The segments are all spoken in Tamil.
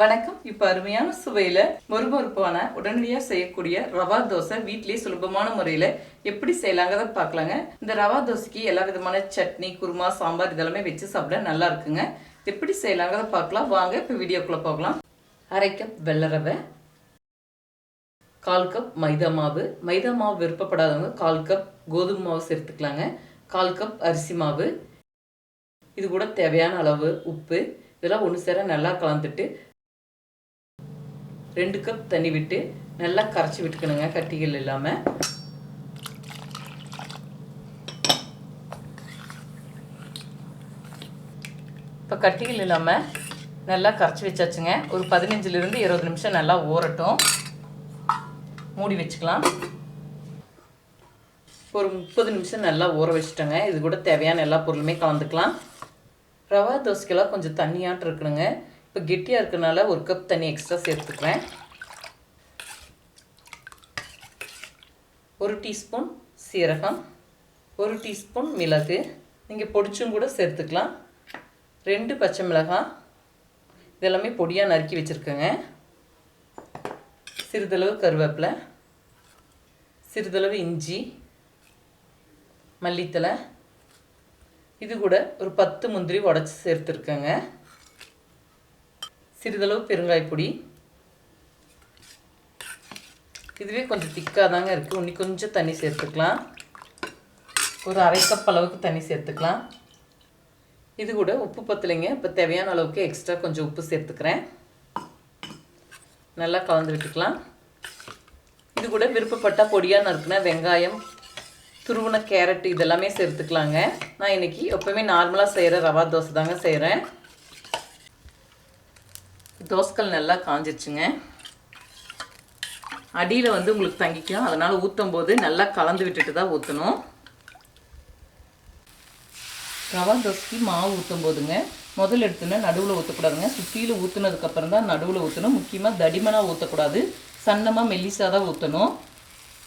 வணக்கம். இப்போ அருமையான சுவையில் மொறுமொறுப்பான உடனடியாக செய்யக்கூடிய ரவா தோசை வீட்டிலேயே சுலபமான முறையில் எப்படி செய்யலாங்கிறத பார்க்கலாங்க இந்த ரவா தோசைக்கு எல்லா விதமான சட்னி குருமா சாம்பார் இதெல்லாமே வச்சு சாப்பிட நல்லா இருக்குங்க. எப்படி செய்யலாங்கிறத பார்க்கலாம் வாங்க இப்போ வீடியோக்குள்ளே போகலாம். அரை கப் வெள்ளை ரவை கால் கப் மைதா மாவு. மைதா மாவு விருப்பப்படாதவங்க கால் கப் கோதுமை மாவு சேர்த்துக்கலாங்க. கால் கப் அரிசி மாவு. இது கூட தேவையான அளவு உப்பு. இதெல்லாம் ஒன்று சேர நல்லா கலந்துட்டு ரெண்டு கப் தண்ணி விட்டு நல்லா கரைச்சி விட்டுக்கணுங்க கட்டிகள் இல்லாமல் இப்போ கட்டிகள் இல்லாமல் நல்லா கரைச்சி வச்சாச்சுங்க. ஒரு பதினஞ்சுலேருந்து இருபது நிமிஷம் நல்லா ஊறட்டும். மூடி வச்சுக்கலாம். ஒரு முப்பது நிமிஷம் நல்லா ஊற வச்சுட்டோங்க. இது கூட தேவையான எல்லா பொருளுமே கலந்துக்கலாம். ரவா தோசைக்கெல்லாம் கொஞ்சம் தண்ணியாட்டு இருக்கணுங்க. இப்போ கெட்டியாக இருக்கனால ஒரு கப் தண்ணி எக்ஸ்ட்ரா சேர்த்துக்கிறேன் ஒரு டீஸ்பூன் சீரகம் ஒரு டீஸ்பூன் மிளகு. நீங்கள் பொடிச்சும் கூட சேர்த்துக்கலாம். ரெண்டு பச்சை மிளகாய். இதெல்லாமே பொடியாக நறுக்கி வச்சுருக்கேங்க. சிறிதளவு கருவேப்பிலை சிறிதளவு இஞ்சி மல்லித்தலை இது கூட ஒரு பத்து முந்திரி உடச்சி சேர்த்துருக்கேங்க. சிறிதளவு பெருங்காயப்பொடி இதுவே கொஞ்சம் திக்காக தாங்க இருக்குது இன்னி கொஞ்சம் தண்ணி சேர்த்துக்கலாம். ஒரு அரை கப் அளவுக்கு தண்ணி சேர்த்துக்கலாம். இது கூட உப்பு பத்தலைங்க. இப்போ தேவையான அளவுக்கு எக்ஸ்ட்ரா கொஞ்சம் உப்பு சேர்த்துக்கிறேன். நல்லா கலந்து விட்டுக்கலாம். இது கூட விருப்பப்பட்டால் பொடியாக நறுக்குனா வெங்காயம் துருவன கேரட் இதெல்லாமே சேர்த்துக்கலாங்க. நான் இன்றைக்கி எப்போவுமே நார்மலாக செய்கிற ரவா தோசை தாங்க செய்கிறேன் தோசைக்கல் நல்லா காஞ்சிருச்சுங்க. அடியில் வந்து உங்களுக்கு தங்கிக்கும் அதனால் ஊற்றும் போது நல்லா கலந்து விட்டுட்டு தான் ஊற்றணும் ரவா தோசைக்கு மாவு ஊற்றும் போதுங்க. முதல் எடுத்துன்னா நடுவில் ஊற்றக்கூடாதுங்க சுற்றியில் ஊற்றுனதுக்கப்புறம் தான் நடுவில் ஊற்றணும் முக்கியமாக தடிமனாக ஊற்றக்கூடாது சன்னமாக மெல்லிசாக தான் ஊற்றணும்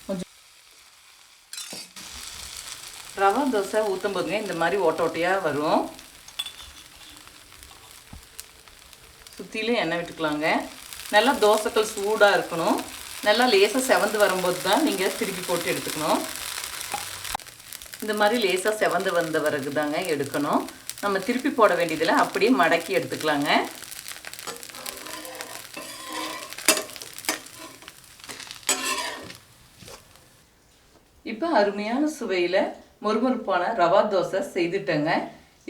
கொஞ்சம் ரவா தோசை ஊற்றும் போதுங்க. இந்த மாதிரி ஓட்ட ஓட்டையாக வரும். சுற்றிலும் எண்ணெய் விட்டுக்கலாங்க. நல்லா தோசைக்கல் சூடாக இருக்கணும். நல்லா லேசாக செவந்து வரும்போது தான் நீங்கள் திருப்பி போட்டு எடுத்துக்கணும். இந்த மாதிரி லேசாக செவந்து வந்த பிறகு தாங்க எடுக்கணும். நம்ம திருப்பி போட வேண்டியதில் அப்படியே மடக்கி எடுத்துக்கலாங்க. இப்போ அருமையான சுவையில் மொறுமொறுப்பான ரவா தோசை செய்துட்டேங்க.